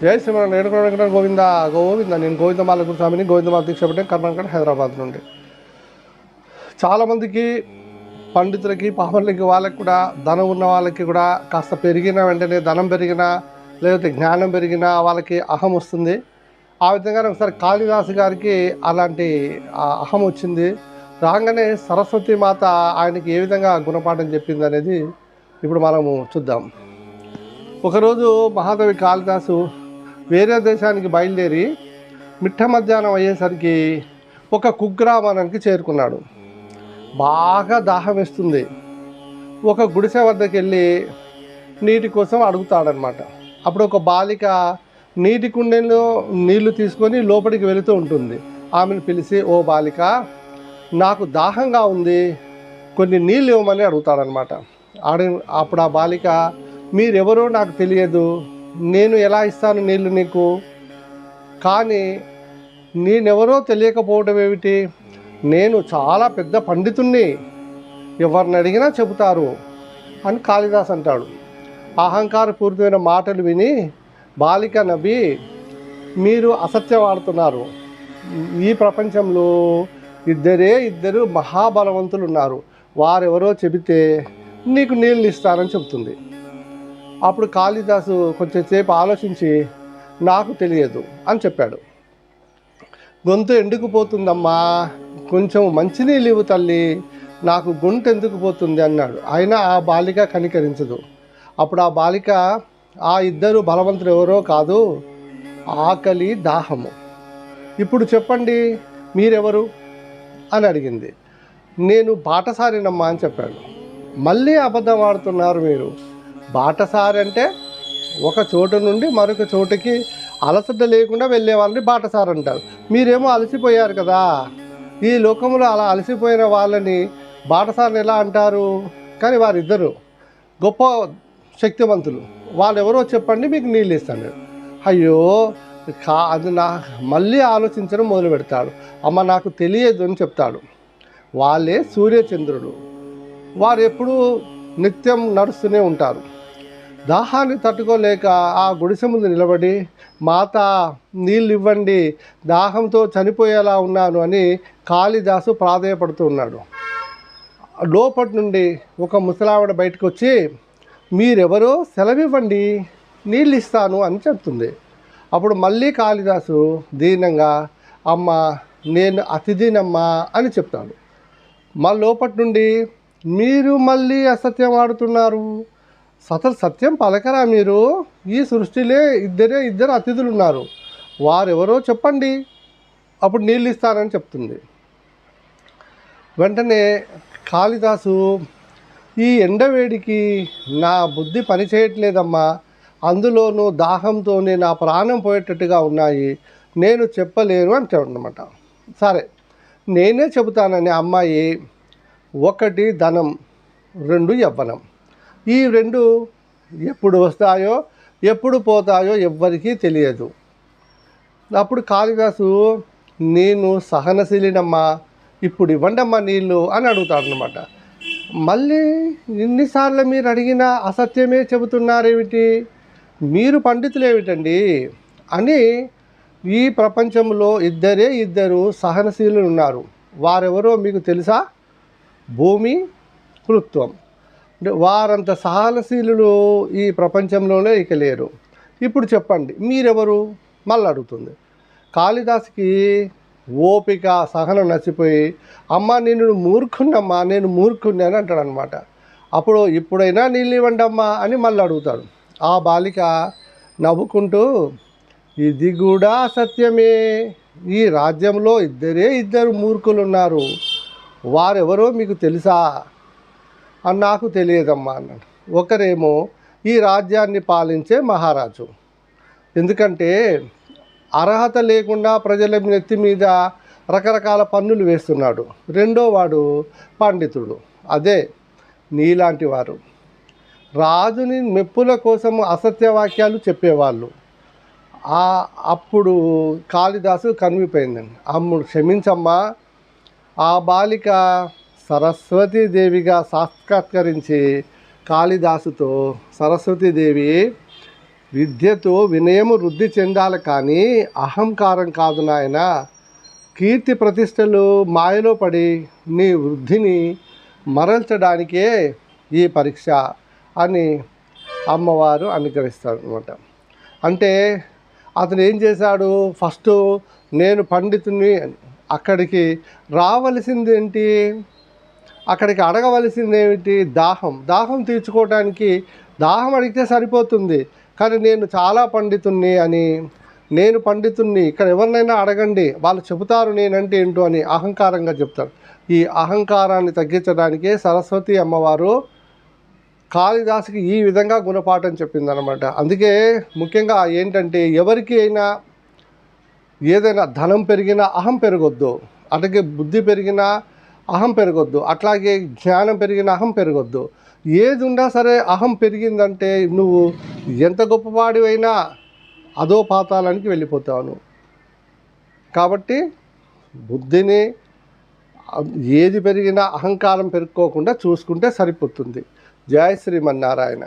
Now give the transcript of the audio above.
జై శ్రీమన్ రేణుకుల వెంకట గోవింద గోవింద. నేను గోవిందమాల గురుస్వామిని గోవిందమాల దీక్ష పెట్టే కర్ణాటక హైదరాబాద్ నుండి. చాలామందికి పండితులకి పాపర్లకి వాళ్ళకి కూడా ధనం ఉన్న వాళ్ళకి కూడా కాస్త పెరిగిన వెంటనే ధనం పెరిగినా లేకపోతే జ్ఞానం పెరిగినా వాళ్ళకి అహం వస్తుంది. ఆ విధంగానే ఒకసారి కాళిదాసు గారికి అలాంటి అహం వచ్చింది. రాగానే సరస్వతి మాత ఆయనకి ఏ విధంగా గుణపాఠం చెప్పింది అనేది ఇప్పుడు మనము చూద్దాం. ఒకరోజు మహాకవి కాళిదాసు వేరే దేశానికి బయలుదేరి మిట్ట మధ్యాహ్నం అయ్యేసరికి ఒక కుగ్రామానికి చేరుకున్నాడు. బాగా దాహం వేస్తుంది. ఒక గుడిసె వద్దకు వెళ్ళి నీటి కోసం అడుగుతాడనమాట అప్పుడు ఒక బాలిక నీటి కుండెలో నీళ్ళు తీసుకొని లోపలికి వెళుతూ ఉంటుంది. ఆమెను పిలిచి ఓ బాలిక నాకు దాహంగా ఉంది. కొన్ని నీళ్ళు ఇవ్వమని అడుగుతాడనమాట అడిగి అప్పుడు ఆ బాలిక మీరెవరో నాకు తెలియదు. నేను ఎలా ఇస్తాను నీళ్ళు నీకు? కానీ నేనెవరో తెలియకపోవడం ఏమిటి? నేను చాలా పెద్ద పండితుణ్ణి. ఎవరిని అడిగినా చెబుతారు అని కాళిదాస్ అంటాడు. అహంకారపూరితమైన మాటలు విని బాలిక నవ్వి మీరు అసత్యం ఆడుతున్నారు ఈ ప్రపంచంలో ఇద్దరే ఇద్దరు మహాబలవంతులు ఉన్నారు. వారెవరో చెబితే నీకు నీళ్ళు ఇస్తారని చెబుతుంది. అప్పుడు కాళిదాసు కొంచెం సేపు ఆలోచించి నాకు తెలియదు అని చెప్పాడు. గొంతు ఎండుకుపోతుందమ్మా కొంచెం మంచినీళ్ళు ఇవ్వు తల్లి. నాకు గొంతు ఎందుకు పోతుంది? అన్నాడు. అయినా ఆ బాలిక కనికరించదు. అప్పుడు ఆ బాలిక ఆ ఇద్దరు బలవంతులు ఎవరో కాదు. ఆకలి దాహము. ఇప్పుడు చెప్పండి మీరెవరు? అని అడిగింది. నేను బాటసారినమ్మా అని చెప్పాడు. మళ్ళీ అబద్ధం ఆడుతున్నారు మీరు. బాటసారి అంటే ఒక చోటు నుండి మరొక చోటుకి అలసట లేకుండా వెళ్ళే వాళ్ళని బాటసారి అంటారు. మీరేమో అలసిపోయారు కదా. ఈ లోకంలో అలా అలసిపోయిన వాళ్ళని బాటసారిని ఎలా అంటారు? కానీ వారిద్దరు గొప్ప శక్తివంతులు. వాళ్ళు ఎవరో చెప్పండి మీకు నీళ్ళు ఇస్తాను. అయ్యో కా అది నా మళ్ళీ ఆలోచించడం మొదలు పెడతాడు. అమ్మ నాకు తెలియదు అని చెప్తాడు. వాళ్ళే సూర్యచంద్రుడు వారు ఎప్పుడూ నిత్యం నడుస్తూనే ఉంటారు. దాహాన్ని తట్టుకోలేక ఆ గుడిసె ముందు నిలబడి మాత నీళ్ళు ఇవ్వండి దాహంతో చనిపోయేలా ఉన్నాను అని కాళిదాసు ప్రాధేయపడుతూ ఉన్నాడు. లోపటి నుండి ఒక ముసలావిడ బయటకు వచ్చి మీరెవరో సెలవివ్వండి నీళ్ళు ఇస్తాను అని చెప్తుంది. అప్పుడు మళ్ళీ కాళిదాసు దీనంగా అమ్మ నేను అతిథినమ్మా అని చెప్తాడు. మా లోపటి నుండి మీరు మళ్ళీ అసత్యం ఆడుతున్నారు సత సత్యం పలకరా మీరు. ఈ సృష్టిలే ఇద్దరే ఇద్దరు అతిథులు ఉన్నారు వారెవరో చెప్పండి. అప్పుడు నీళ్ళు ఇస్తానని చెప్తుంది. వెంటనే కాళిదాసు ఈ ఎండవేడికి నా బుద్ధి పనిచేయట్లేదమ్మా. అందులోనూ దాహంతోనే నా ప్రాణం పోయేటట్టుగా ఉన్నాయి. నేను చెప్పలేను అంటాడనమాట సరే నేనే చెబుతానని అమ్మాయి ఒకటి ధనం రెండు యవ్వనం. ఈ రెండు ఎప్పుడు వస్తాయో ఎప్పుడు పోతాయో ఎవ్వరికీ తెలియదు. అప్పుడు కాళిదాసు నేను సహనశీలినమ్మా ఇప్పుడు ఇవ్వండమ్మా నీళ్ళు అని అడుగుతాడనమాట మళ్ళీ ఇన్నిసార్లు మీరు అడిగిన అసత్యమే చెబుతున్నారేమిటి? మీరు పండితులు ఏమిటండి అని ఈ ప్రపంచంలో ఇద్దరే ఇద్దరు సహనశీలులు ఉన్నారు వారెవరో మీకు తెలుసా? భూమి కృత్వం. వారంత సహనశీలులు ఈ ప్రపంచంలోనే ఇక లేరు. ఇప్పుడు చెప్పండి మీరెవరు? మళ్ళీ అడుగుతుంది. కాళిదాస్కి ఓపిక సహనం నచ్చిపోయి అమ్మ నేను మూర్ఖున్నమ్మా నేను మూర్ఖుణ్ణి అని అంటాడు అనమాట అప్పుడు ఇప్పుడైనా నీళ్ళు అని మళ్ళీ అడుగుతాడు. ఆ బాలిక నవ్వుకుంటూ ఇది కూడా సత్యమే. ఈ రాజ్యంలో ఇద్దరే ఇద్దరు మూర్ఖులు ఉన్నారు వారెవరో మీకు తెలుసా? అని నాకు తెలియదమ్మా అన్నాడు. ఒకరేమో ఈ రాజ్యాన్ని పాలించే మహారాజు. ఎందుకంటే అర్హత లేకుండా ప్రజల నెత్తి మీద రకరకాల పన్నులు వేస్తున్నాడు. రెండో వాడు పండితుడు. అదే నీలాంటి వారు. రాజుని మెప్పుల కోసం అసత్య వాక్యాలు చెప్పేవాళ్ళు అప్పుడు కాళిదాసు కనిపిపోయిందండి అమ్ముడు క్షమించమ్మా ఆ బాలిక సరస్వతీదేవిగా సాక్షాత్కరించి కాళిదాసుతో సరస్వతీదేవి విద్యతో వినయము వృద్ధి చెందాలి కానీ అహంకారం కాదు నాయన. కీర్తి ప్రతిష్టలు మాయలో పడి నీ వృద్ధిని మరల్చడానికే ఈ పరీక్ష అని అమ్మవారు అనుగ్రహిస్తారు అనమాట అంటే అతను ఏం చేశాడు? ఫస్ట్ నేను పండితుని అక్కడికి రావలసింది ఏంటి అక్కడికి అడగవలసింది ఏమిటి దాహం. దాహం తీర్చుకోవడానికి దాహం అడిగితే సరిపోతుంది. కానీ నేను చాలా పండితుణ్ణి అని నేను పండితుణ్ణి ఇక్కడ ఎవరినైనా అడగండి. వాళ్ళు చెబుతారు నేనంటే ఏంటో అని అహంకారంగా చెప్తారు. ఈ అహంకారాన్ని తగ్గించడానికే సరస్వతి అమ్మవారు కాళిదాసుకి ఈ విధంగా గుణపాఠం చెప్పిందనమాట అందుకే ముఖ్యంగా ఏంటంటే ఎవరికి అయినా ఏదైనా ధనం పెరిగినా అహం పెరగొద్దు. అలాగే బుద్ధి పెరిగినా అహం పెరగొద్దు. అట్లాగే జ్ఞానం పెరిగిన అహం పెరగొద్దు. ఏది ఉన్నా సరే అహం పెరిగిందంటే నువ్వు ఎంత గొప్పవాడివైనా అదో పాతాలానికి వెళ్ళిపోతావు. కాబట్టి బుద్ధిని ఏది పెరిగినా అహంకారం పెరుక్కోకుండా చూసుకుంటే సరిపోతుంది. జయ శ్రీమన్నారాయణ.